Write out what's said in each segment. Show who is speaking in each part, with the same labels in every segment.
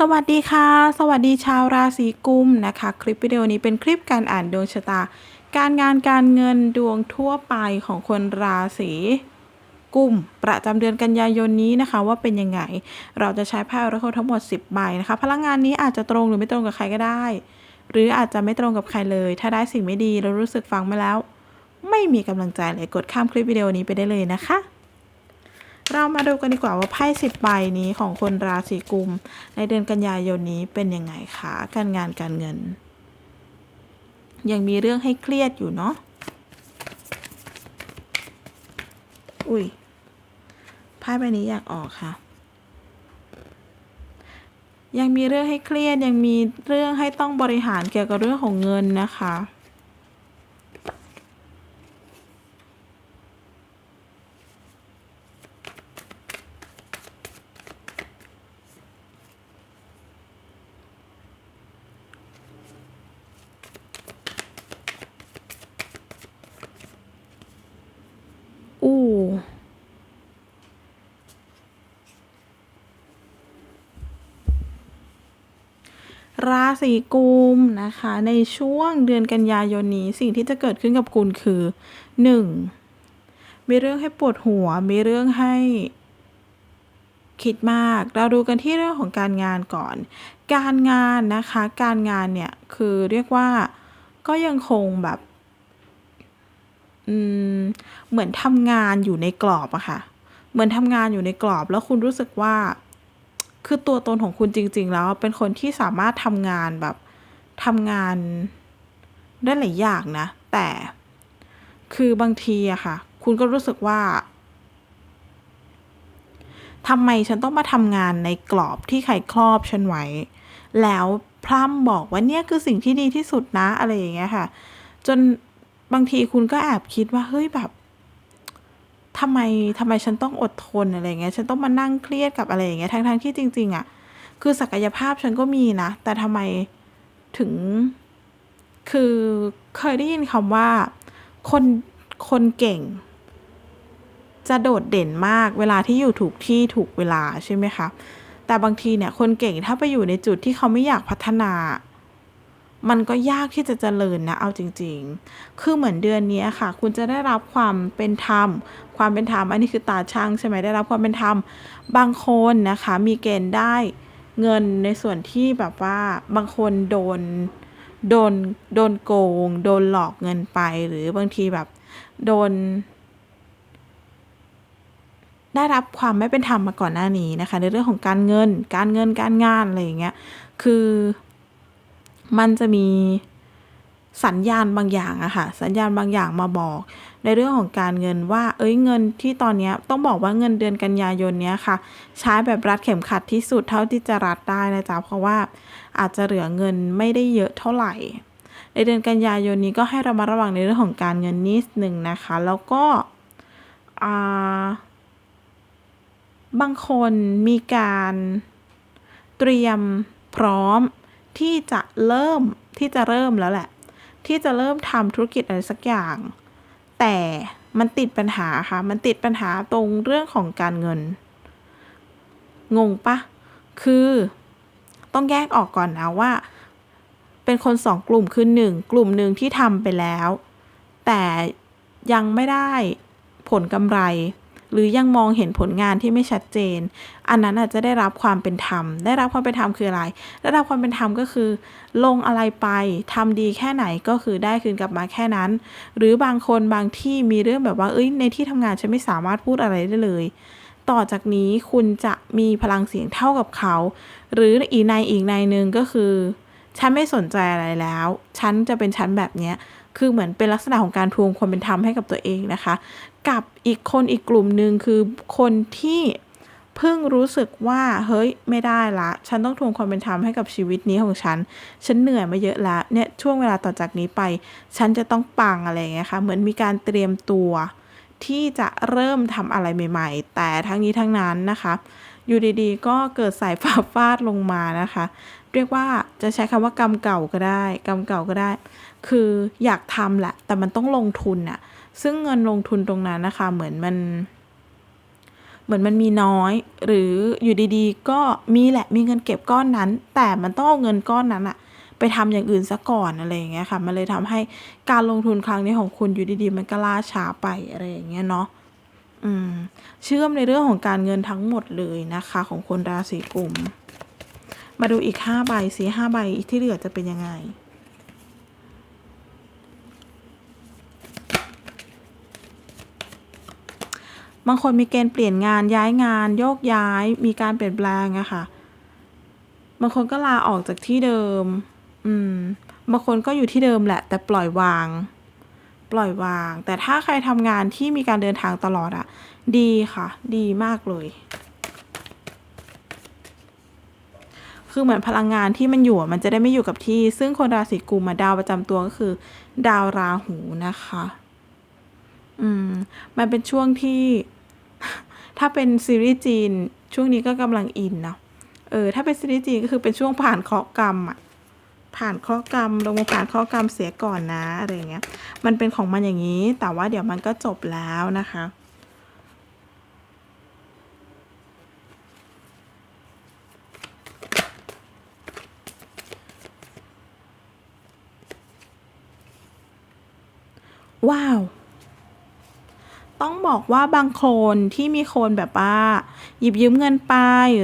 Speaker 1: สวัสดีค่ะ สวัสดีชาวราศีกุมนะคะ คลิปวิดีโอนี้เป็นคลิปการอ่านดวงชะตา การงานการเงินดวงทั่วไปของคนราศีกุมประจำเดือนกันยายนนี้นะคะ ว่าเป็นยังไง เราจะใช้ไพ่ออราเคิลทั้งหมด 10 ใบนะคะ พลังงานนี้อาจจะตรงหรือไม่ตรงกับใครก็ได้ หรืออาจจะไม่ตรงกับใครเลย ถ้าได้สิ่งไม่ดีเรารู้สึกฟังมาแล้ว ไม่มีกำลังใจเลยกดข้ามคลิปวิดีโอนี้ไปได้เลยนะคะ เรามาดูกันดีกว่าว่าไพ่สิบใบนี้ของคนราศีกุม ในเดือนกันยายนนี้เป็นยังไงคะการงานการเงิน ยังมีเรื่องให้เครียดอยู่เนาะอุ้ยไพ่ใบนี้อยากออกค่ะ ยังมีเรื่องให้เครียดยังมีเรื่องให้ต้องบริหารเกี่ยวกับเรื่องของเงินนะคะ อู้ ราศีกุมนะคะ ในช่วงเดือนกันยายนนี้สิ่งที่จะเกิดขึ้นกับคุณคือ 1. มีเรื่องให้ปวดหัว มีเรื่องให้คิดมาก เราดูกันที่เรื่องของการงานก่อน การงานนะคะ การงานเนี่ยคือเรียกว่าก็ยังคงแบบเหมือนทำงานอยู่ในกรอบอะค่ะ เหมือนทำงานอยู่ในกรอบแล้วคุณรู้สึกว่า คือตัวตนของคุณจริง ๆ แล้วเป็นคนที่สามารถทำงานแบบทำงานได้หลายอย่างนะ แต่คือบางทีอะค่ะ คุณก็รู้สึกว่าทำไมฉันต้องมาทำงานในกรอบที่ใครครอบฉันไว้ แล้วพร่ำบอกว่าเนี่ยคือสิ่งที่ดีที่สุดนะอะไรอย่างเงี้ยค่ะ จนบางทีคุณก็แอบคิดว่าเฮ้ยแบบ ทำไมทำไมฉันต้องอดทนอะไรเงี้ย ฉันต้องมานั่งเครียดกับอะไรอย่างเงี้ย ทั้งๆที่จริง ๆอะ่ะ คือศักยภาพฉันก็มีนะ แต่ทำไมถึง คือเคยได้ยินคำว่า คน คนเก่ง จะโดดเด่นมากเวลาที่อยู่ถูกที่ถูกเวลาใช่ไหมคะ แต่บางทีเนี่ย คนเก่งถ้าไปอยู่ในจุดที่เขาไม่อยากพัฒนา มันก็ยากที่จะเจริญนะเอาจริง ๆ คือเหมือนเดือนนี้ค่ะ คุณจะได้รับความเป็นธรรม ความเป็นธรรมอันนี้คือตาช่างใช่ไหมได้รับความเป็นธรรมบางคนนะคะ มีเกณฑ์ได้เงินในส่วนที่แบบว่าบางคนโดนโดนโดนโกง โดนหลอกเงินไปหรือบางทีแบบ โดน ได้รับความไม่เป็นธรรมมาก่อนหน้านี้นะคะ ในเรื่องของการเงิน การเงินการงานอะไรอย่างเงี้ยคือ มันจะมีสัญญาณบางอย่างอะค่ะ สัญญาณบางอย่างมาบอก ในเรื่องของการเงินว่า เอ้ยเงินที่ตอนนี้ต้องบอกว่าเงินเดือนกันยายนเนี้ยค่ะ ใช้แบบรัดเข็มขัดที่สุดเท่าที่จะรัดได้นะจ๊ะเพราะว่าอาจจะเหลือเงินไม่ได้เยอะเท่าไหร่ ในเดือนกันยายนนี้ก็ให้เรามาระวังในเรื่องของการเงินนิดหนึ่งนะคะ แล้วก็บางคนมีการเตรียมพร้อม ที่จะเริ่มที่จะเริ่มแล้วแหละ ที่จะเริ่มทำธุรกิจอะไรสักอย่าง แต่มันติดปัญหาค่ะ มันติดปัญหาตรงเรื่องของการเงิน งงปะ คือต้องแยกออกก่อนนะว่า เป็นคนสองกลุ่มคือหนึ่งกลุ่มหนึ่งที่ทำไปแล้ว แต่ยังไม่ได้ผลกำไร หรือยังมองเห็นผลงานที่ไม่ชัดเจน อันนั้นอาจจะได้รับความเป็นธรรม ได้รับความเป็นธรรมคืออะไร ได้รับความเป็นธรรมก็คือ ลงอะไรไปทำดีแค่ไหนก็คือได้คืนกลับมาแค่นั้น หรือบางคนบางที่มีเรื่องแบบว่าเอ้ยในที่ทำงานฉันไม่สามารถพูดอะไรได้เลยต่อจากนี้คุณจะมีพลังเสียงเท่ากับเขา หรืออีกในอีกในหนึ่งก็คือ ฉันไม่สนใจอะไรแล้ว ฉันจะเป็นฉันแบบเนี้ย คือเหมือนเป็นลักษณะของการทวงความเป็นธรรมให้กับตัวเองนะคะ กับอีกคนอีกกลุ่มหนึ่งคือคนที่เพิ่งรู้สึกว่าเฮ้ยไม่ได้ละ ฉันต้องทวงความเป็นธรรมให้กับชีวิตนี้ของฉัน ฉันเหนื่อยมาเยอะแล้วเนี่ยช่วงเวลาต่อจากนี้ไป ฉันจะต้องปังอะไรเงี้ยค่ะเหมือนมีการเตรียมตัวที่จะเริ่มทำอะไรใหม่ ๆ แต่ทั้งนี้ทั้งนั้นนะคะ อยู่ดีๆ ก็เกิดสายฟ้าฟาดลงมานะคะ เรียกว่าจะใช้คำว่ากรรมเก่าก็ได้กรรมเก่าก็ได้ คืออยากทำแหละ แต่มันต้องลงทุนอะซึ่งเงินลงทุนตรงนั้นนะคะ เหมือนมัน เหมือนมันมีน้อย หรืออยู่ดีๆ ก็มีแหละ มีเงินเก็บก้อนนั้น แต่มันต้องเอาเงินก้อนนั้นอะไปทำอย่างอื่นซะก่อนอะไรอย่างเงี้ยค่ะ มันเลยทำให้การลงทุนครั้งนี้ของคุณอยู่ดีๆ มันก็ล่าช้าไปอะไรอย่างเงี้ยเนาะ เชื่อมในเรื่องของการเงินทั้งหมดเลยนะคะ ของคนราศีกุม มาดูอีกห้าใบสีห้าใบที่เหลือจะเป็นยังไงบางคนมีเกณฑ์เปลี่ยนงานย้ายงาน โยกย้ายมีการเปลี่ยนแปลงอะค่ะ บางคนก็ลาออกจากที่เดิม อืม บางคนก็อยู่ที่เดิมแหละ แต่ปล่อยวาง ปล่อยวาง แต่ถ้าใครทำงานที่มีการเดินทางตลอดอะดีค่ะ ดีมากเลย คือเหมือนพลังงานที่มันอยู่มันจะได้ไม่อยู่กับที่ ซึ่งคนราศีกุมอะดาวประจำตัวก็คือ ดาวราหูนะคะ อืม มันเป็นช่วงที่ ถ้าเป็นซีรีส์จีน ช่วงนี้ก็กำลังอินเนาะเออ ถ้าเป็นซีรีส์จีนก็คือเป็นช่วงผ่านเคราะห์กรรมอะ ผ่านเคราะห์กรรมลงมาผ่านเคราะห์กรรมเสียก่อนนะอะไรเงี้ย มันเป็นของมันอย่างนี้ แต่ว่าเดี๋ยวมันก็จบแล้วนะคะว้าว ต้องบอกว่าบางคนที่มีคนแบบว่า หยิบยืมเงินไป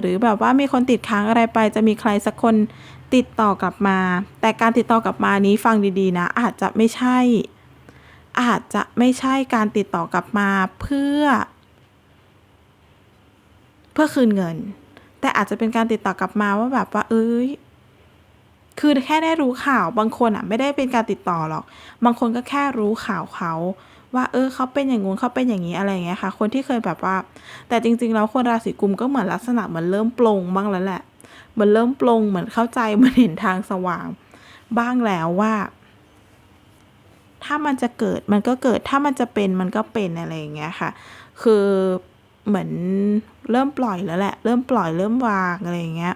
Speaker 1: หรือแบบว่ามีคนติดค้างอะไรไป จะมีใครสักคน ติดต่อกลับมา แต่การติดต่อกลับมานี้ฟังดีๆนะ อาจจะไม่ใช่ อาจจะไม่ใช่การติดต่อกลับมาเพื่อ เพื่อคืนเงิน แต่อาจจะเป็นการติดต่อกลับมาว่าแบบว่า เอ้ยคือแค่ได้รู้ข่าวบางคนอะ ไม่ได้เป็นการติดต่อหรอก บางคนก็แค่รู้ข่าวเขา ว่า เออเขาเป็นอย่างงู้นเขาเป็นอย่างนี้อะไรอย่างเงี้ยค่ะ คนที่เคยแบบว่า แต่จริงๆแล้วคนราศีกุมก็เหมือนลักษณะเหมือนเริ่มปลงบ้างแล้วแหละ เหมือนเริ่มปลงเหมือนเข้าใจเหมันเห็นทางสว่าง บ้างแล้วว่า ถ้ามันจะเกิดมันก็เกิดถ้ามันจะเป็นมันก็เป็นอะไรอย่างเงี้ยค่ะ คือเหมือนเริ่มปล่อยแล้วแหละ เริ่มปล่อยเริ่มวางอะไรอย่างเงี้ย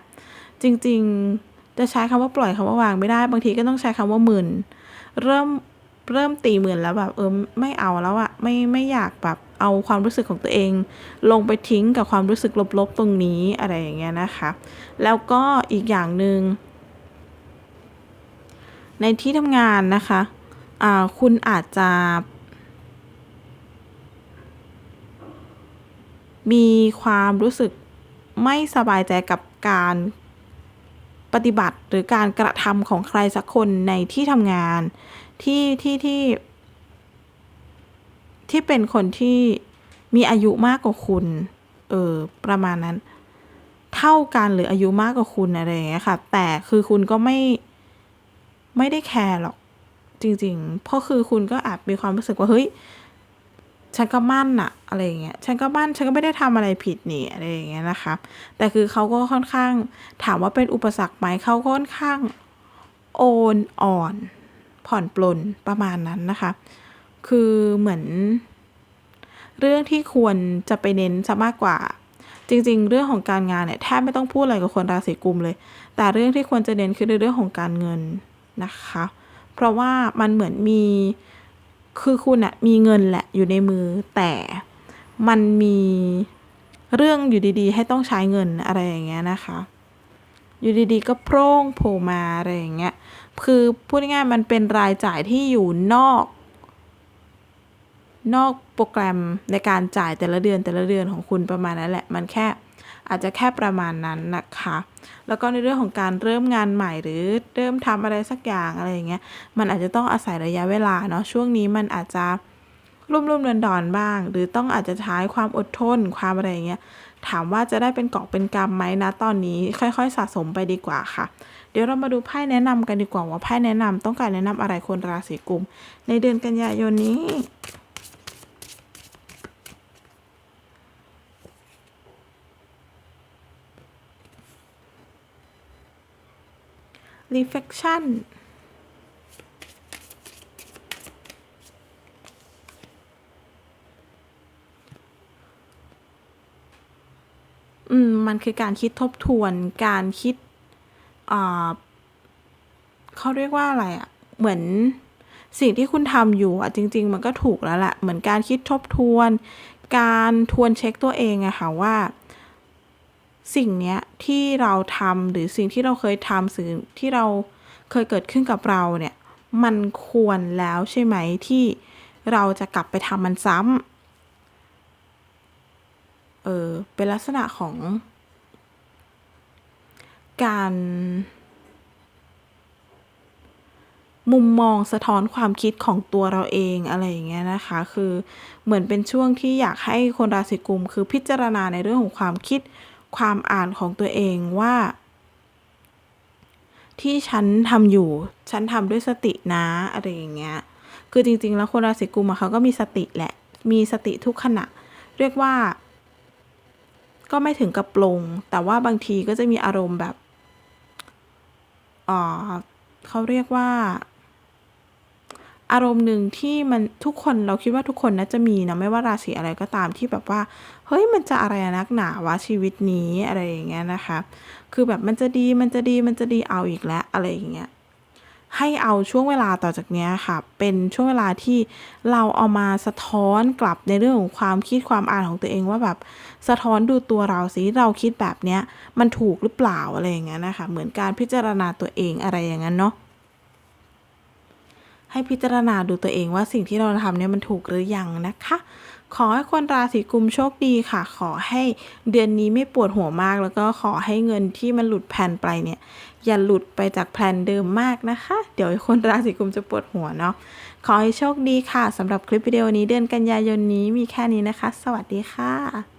Speaker 1: จริงๆจะใช้คำว่าปล่อยคำว่าวางไม่ได้ บางทีก็ต้องใช้คำว่าหมื่นเริ่มเริ่มตีหมื่นแล้วแบบเออไม่เอาแล้วอะไม่ไม่อยากแบบ เอาความรู้สึกของตัวเอง ลงไปทิ้งกับความรู้สึกลบๆตรงนี้อะไรอย่างเงี้ยนะคะ แล้วก็อีกอย่างหนึ่งในที่ทำงานนะคะอ่าคุณอาจจะมีความรู้สึกไม่สบายใจกับการปฏิบัติหรือการกระทำของใครสักคนในที่ทำงานที่ที่ที่ ที่เป็นคนที่มีอายุมากกว่าคุณ เออ ประมาณนั้น เท่ากันหรืออายุมากกว่าคุณอะไรอย่างเงี้ยค่ะ แต่คือคุณก็ไม่ ไม่ได้แคร์หรอก จริง ๆ เพราะคือคุณก็อาจมีความรู้สึกว่า เฮ้ย ฉันก็มั่นอะอะไรอย่างเงี้ย ฉันก็มั่น ฉันก็ไม่ได้ทำอะไรผิดนี่อะไรอย่างเงี้ยนะคะ แต่คือเขาก็ค่อนข้าง ถามว่าเป็นอุปสรรคไหมเขาก็ค่อนข้างโอนอ่อน ผ่อนปลนประมาณนั้นนะคะ คือเหมือน เรื่องที่ควรจะไปเน้นซะมากกว่า จริง ๆ เรื่องของการงานเนี่ยแทบไม่ต้องพูดอะไรกับคนราศีกุมเลย แต่เรื่องที่ควรจะเน้นคือเรื่องของการเงินนะคะ เพราะว่ามันเหมือนมีคือคุณอะมีเงินแหละอยู่ในมือ แต่มันมีเรื่องอยู่ดีๆ ให้ต้องใช้เงินอะไรอย่างเงี้ยนะคะ อยู่ดีๆ ก็โพร่งโผล่มาอะไรอย่างเงี้ย คือพูดง่ายๆมันเป็นรายจ่ายที่อยู่นอก นอกโปรแกรมในการจ่ายแต่ละเดือนแต่ละเดือนของคุณประมาณนั้นแหละ มันแค่อาจจะแค่ประมาณนั้นนะคะ แล้วก็ในเรื่องของการเริ่มงานใหม่หรือเริ่มทำอะไรสักอย่างอะไรอย่างเงี้ย มันอาจจะต้องอาศัยระยะเวลาเนาะ ช่วงนี้มันอาจจะรุ่มรุ่มเดอนดอนบ้าง หรือต้องอาจจะใช้ความอดทนความอะไรอย่างเงี้ย ถามว่าจะได้เป็นเกาะเป็นกำไหมนะตอนนี้ค่อยๆ สะสมไปดีกว่าค่ะ เดี๋ยวเรามาดูไพ่แนะนำกันดีกว่าว่าไพ่แนะนำต้องการแนะนำอะไรคนราศีกุมในเดือนกันยายนนี้ reflection อืม มันคือการคิดทบทวน การคิดอ่าเขาเรียกว่าอะไรอะเหมือนสิ่งที่คุณทำอยู่อะจริง ๆ มันก็ถูกแล้วแหละ เหมือนการคิดทบทวน การทวนเช็คตัวเองอะค่ะว่า สิ่งเนี้ยที่เราทำหรือสิ่งที่เราเคยทำสิ่งที่เราเคยเกิดขึ้นกับเราเนี่ยมันควรแล้วใช่ไหมที่เราจะกลับไปทำมันซ้ำเออเป็นลักษณะของ การ มุมมองสะท้อนความคิดของตัวเราเองอะไรอย่างเงี้ยนะคะ คือเหมือนเป็นช่วงที่อยากให้คนราศีกุมคือพิจารณาในเรื่องของความคิด ความอ่านของตัวเองว่า ที่ฉันทำอยู่ ฉันทำด้วยสตินะอะไรอย่างเงี้ย คือจริง ๆ แล้วคนราศีกุมเขาก็มีสติแหละ มีสติทุกขณะ เรียกว่า ก็ไม่ถึงกับปลง แต่ว่าบางทีก็จะมีอารมณ์แบบอ่าเขาเรียกว่า อารมณ์หนึ่งที่มันทุกคนเราคิดว่าทุกคนน่าจะมีนะไม่ว่าราศีอะไรก็ตามที่แบบว่า เฮ้ยมันจะอะไรนักหนาวะชีวิตนี้อะไรอย่างเงี้ยนะคะคือแบบมันจะดีมันจะดีมันจะดีเอาอีกแล้วอะไรอย่างเงี้ยให้เอาช่วงเวลาต่อจากเนี้ยค่ะ เป็นช่วงเวลาที่เราเอามาสะท้อนกลับในเรื่องของความคิดความอ่านของตัวเองว่าแบบสะท้อนดูตัวเราสิเราคิดแบบเนี้ยมันถูกหรือเปล่าอะไรอย่างเงี้ยนะคะ เหมือนการพิจารณาตัวเองอะไรอย่างนั้นเนาะ ให้พิจารณาดูตัวเองว่าสิ่งที่เราทำเนี่ยมันถูกหรือยังนะคะ ขอให้คนราศีกุมโชคดีค่ะ ขอให้เดือนนี้ไม่ปวดหัวมาก แล้วก็ขอให้เงินที่มันหลุดแผนไปเนี่ย อย่าหลุดไปจากแผนเดิมมากนะคะ เดี๋ยวคนราศีกุมจะปวดหัวเนาะขอให้โชคดีค่ะสำหรับคลิปวิดีโอนี้เดือนกันยายนนี้มีแค่นี้นะคะ สวัสดีค่ะ